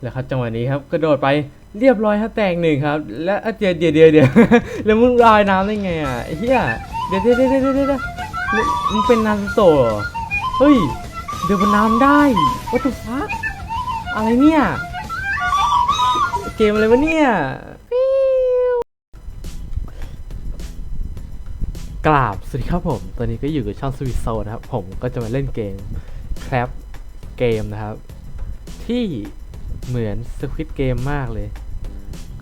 แล้วครับจังหวะนี้ครับกระโดดไปเรียบร้อยครับแตกหนึ่งครับ และเดี๋ยวเดี๋ยวเดี๋ยวเดี๋ยวแล้วมึงลอยน้ำได้ไงอะเหี้ยเดี๋ยวเดี๋ยวเดี๋ยวเดี๋ยวเดี๋ยวมึงเป็นนารูโตะเหรอเฮ้ยเดี๋ยวบนน้ำได้ what the fuck อะไรเนี่ยเกมอะไรวะเนี่ยกราบสวัสดีครับผม ตอนนี้ก็อยู่กับช่องสวิตโซนะครับ ผมก็จะมาเล่นเกมแครับเกมนะครับ ที่ เหมือนสควิตเกมมากเลย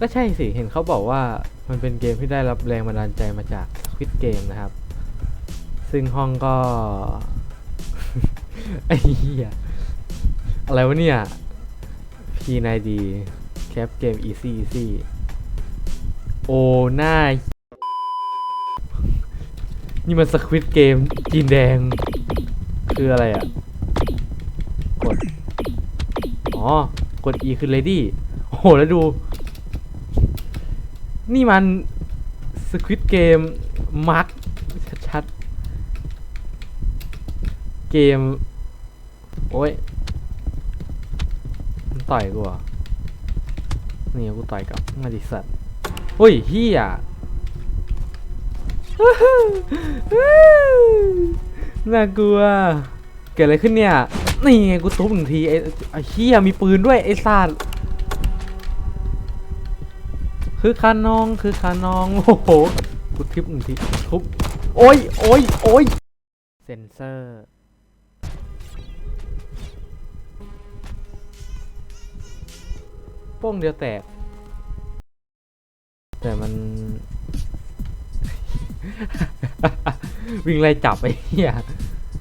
ก็ใช่สิเห็นเขาบอกว่ามันเป็นเกมที่ได้รับแรงบันดาลใจมาจากสควิตเกมนะครับ ซึ่งห้องก็ ไอ้เหี้ยอะไรวะเนี่ย P9D แคปเกม easy easy โอ้หน้า นี่มันสควิตเกมจีนแดง คืออะไรอะ กด อ๋อ กด E คือ ready โอ้โห แล้วดู นี่มันสควิตเกมมาร์คชัดๆ เกม โอ้ยมันต่อยกูเหรอะนี่กูต่อยกลับมาดิสัตว์เฮ้ยเฮียน่ากลัว เกิดอะไรขึ้นเนี่ย นี่ไงกูทุบหนึ่งทีไอ้ไอ้เฮียมีปืนด้วยไอ้สัตว์คือคานองคือคานองโอ้โหกูทิปหนึ่งทีทุบโอ้ยโอ้ยโอ้ยเซนเซอร์โป้งเดียวแตก แต่มัน วิ่งไล่จับไอ้เหี้ย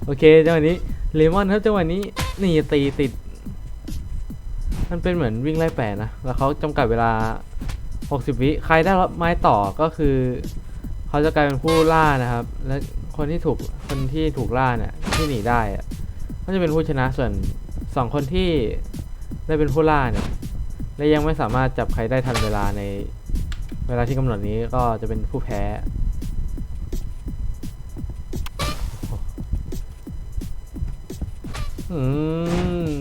โอเคจังหวะนี้ เลมอนครับจังหวะนี้นี่ตีติด มันเป็นเหมือนวิ่งไล่แปะนะ แล้วเขาจำกัดเวลา 60 วิใครได้รับไม้ต่อก็คือ เขาจะกลายเป็นผู้ล่านะครับ และคนที่ถูกคนที่ถูกล่าเนี่ยที่หนีได้ก็จะเป็นผู้ชนะส่วนสองคนที่ได้เป็นผู้ล่าเนี่ยและยังไม่สามารถจับใครได้ทันเวลาในเวลาที่กำหนดนี้ก็จะเป็นผู้แพ้ อืม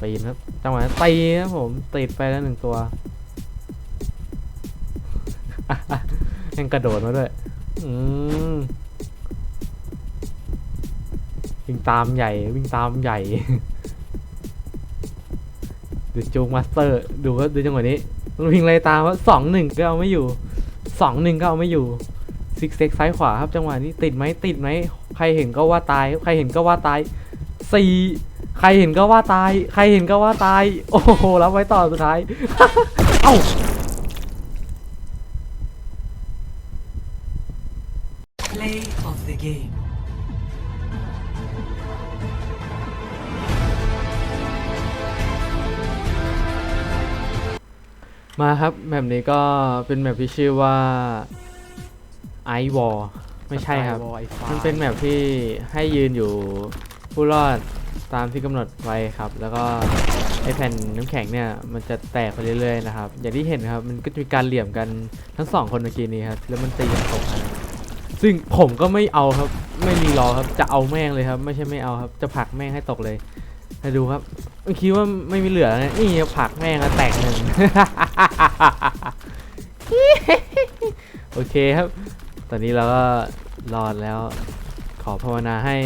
ปีนครับจังหวะนั้นตีครับผมติดไปแล้วหนึ่งตัวยังกระโดดมาด้วย อืมวิ่งตามใหญ่ วิ่งตามใหญ่ดูจูงมาสเตอร์ ดูว่าดูจังหวะนี้มันวิ่งไล่ตามว่าสองหนึ่งก็เอาไม่อยู่สองหนึ่งก็เอาไม่อยู่ ซิกเซ็กซ้ายขวาครับจังหวะนี้ติดไหมติดไหมใครเห็นก็ว่าตาย ใครเห็นก็ว่าตายสี่ใครเห็นก็ว่าตาย ใครเห็นก็ว่าตาย โอ้โหรับไว้ต่อสุดท้าย เอ้า Play of the game. มาครับแมปนี้ก็เป็นแมปที่ชื่อว่า Ice Wall ไม่ใช่ครับมันเป็นแมปที่ให้ยืนอยู่ผู้รอดตามที่กำหนดไว้ครับ แล้วก็ไอแผ่นน้ำแข็งเนี่ยมันจะแตกไปเรื่อยๆนะครับ อย่างที่เห็นครับมันก็จะมีการเหลี่ยมกันทั้งสองคนเมื่อกี้นี้ครับ แล้วมันตีกันตกนะซึ่งผมก็ไม่เอาครับ ไม่รีรอครับ จะเอาแม่งเลยครับ ไม่ใช่ไม่เอาครับ จะผลักแม่งให้ตกเลยให้ดูครับไม่คิดว่าไม่มีเหลือแล้วนะนี่ผลักแม่งแล้วแตกหนึ่ง โอเคครับ ตอนนี้เราก็รอดแล้ว ขอภาวนาให้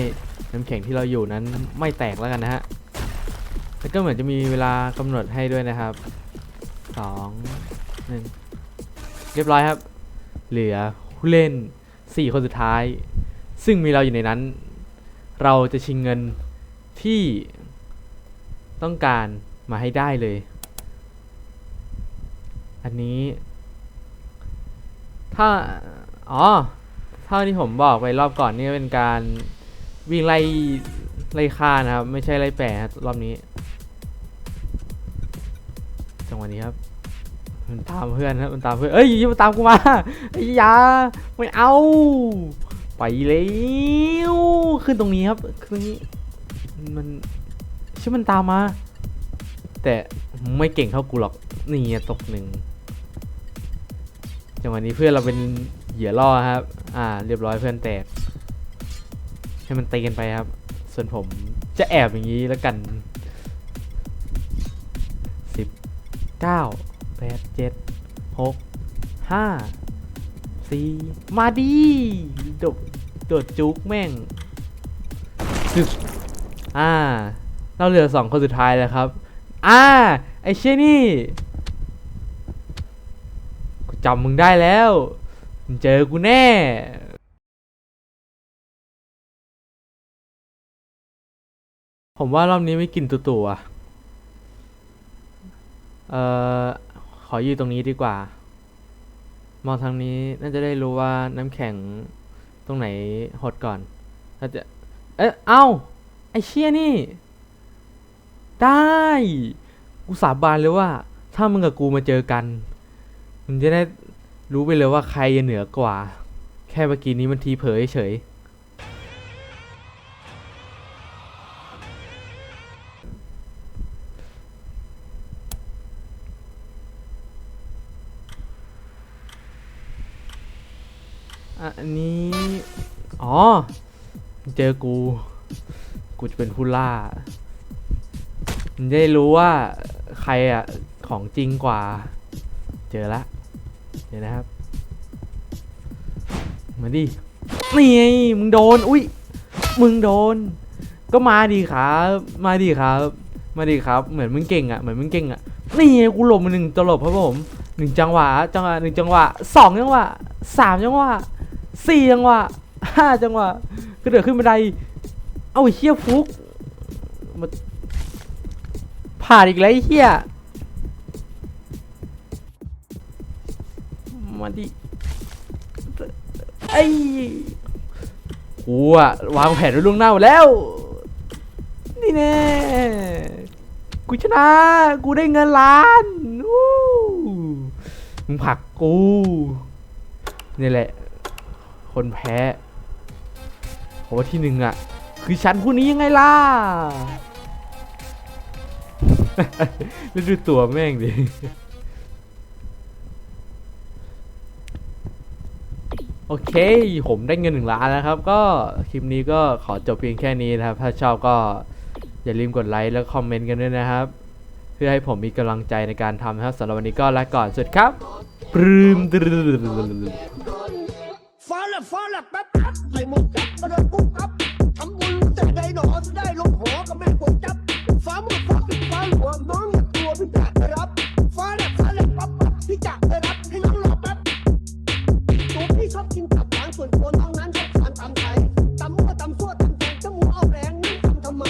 น้ำแข็งที่เราอยู่นั้นไม่แตกแล้วกันนะฮะ แล้วก็เหมือนจะมีเวลากำหนดให้ด้วยนะครับสองหนึ่งเรียบร้อยครับ เหลือผู้เล่นสี่คนสุดท้าย ซึ่งมีเราอยู่ในนั้น เราจะชิงเงินที่ต้องการมาให้ได้เลย อันนี้ ถ้า อ๋อ เท่าที่ผมบอกไปรอบก่อนนี่เป็นการวิ่งไล่ไล่ฆ่านะครับ ไม่ใช่ไล่แปะครับรอบนี้ จังหวะนี้ครับ มันตามเพื่อนครับมันตามเพื่อน เอ้ยอย่ามาตามกูมาไอ้ยาไม่เอา ไปแล้วขึ้นตรงนี้ครับขึ้นตรงนี้ มันชื่อมันตามมา แต่ไม่เก่งเท่ากูหรอก นี่ตกหนึ่งจังหวะนี้เพื่อนเราเป็น เหยื่อล่อครับ อ่า เรียบร้อยเพื่อนแตก ให้มันตีกันไปครับ ส่วนผมจะแอบอย่างนี้แล้วกันสิบเก้าแปดเจ็ดหกห้าสี่มาดีโดดโดดจุกแม่งจึกอ่า เราเหลือสองคนสุดท้ายแล้วครับ อ่า ไอเช่นี่ กูจำมึงได้แล้ว เจอกูแน่ผมว่ารอบนี้ไม่กินตัวตัวๆเอ่อ ขออยู่ตรงนี้ดีกว่า มองทางนี้น่าจะได้รู้ว่าน้ำแข็งตรงไหนหดก่อนถ้าจะ เอ๊ะ เอ้า ไอเชี่ยนี่ ได้ กูสาบานเลยว่า ถ้ามึงกับกูมาเจอกัน มึงจะได้ รู้ไปเลยว่าใครจะเหนือกว่า แค่เมื่อกี้นี้มันทีเผยเฉย อันนี้ อ๋อ เจอกู กูจะเป็นผู้ล่ามันจะได้รู้ว่าใครอะ ของจริงกว่า เจอละ ดี๋ยวนะครับมาดินี่ไงมึงโดน อุ้ยมึงโดน ก็มาดีครับ มาดีครับ มาดีครับ เหมือนมึงเก่งอะ เหมือนมึงเก่งอะ นี่ไงกูหลบมาหนึ่งตลบครับผมหนึ่งจังหวะ จังหวะหนึ่งจังหวะสองจังหวะสามจังหวะสี่จังหวะห้าจังหวะกระโดดขึ้นบันได เอาอ้เฮียฟุกมาผ่านอีกแล้วไอ้เฮีย มาดิไอ้กูอะวางแผนไว้ล่วงหน้าแล้ว นี่แน่กูชนะ กูได้เงินล้านวู้มึงผักกู นี่แหละ คนแพ้เพราะว่าที่หนึ่งอะคือฉันผู้นี้ยังไงล่ะแล้วดูตัวแม่งดิ โอเค ผมได้เงินหนึ่งล้านแล้วครับ ก็คลิปนี้ก็ขอจบเพียงแค่นี้นะครับ ถ้าชอบก็อย่าลืมกดไลค์และคอมเมนต์กันด้วยนะครับ เพื่อให้ผมมีกำลังใจในการทำนะครับสำหรับวันนี้ก็ลาก่อนสวัสดีครับปรืมตรึม ฟ้าละฟ้าละแป๊บแป๊บไอ้หมกจับมาโดนปุ๊บครับทำบุญแต่ใดหนอได้ล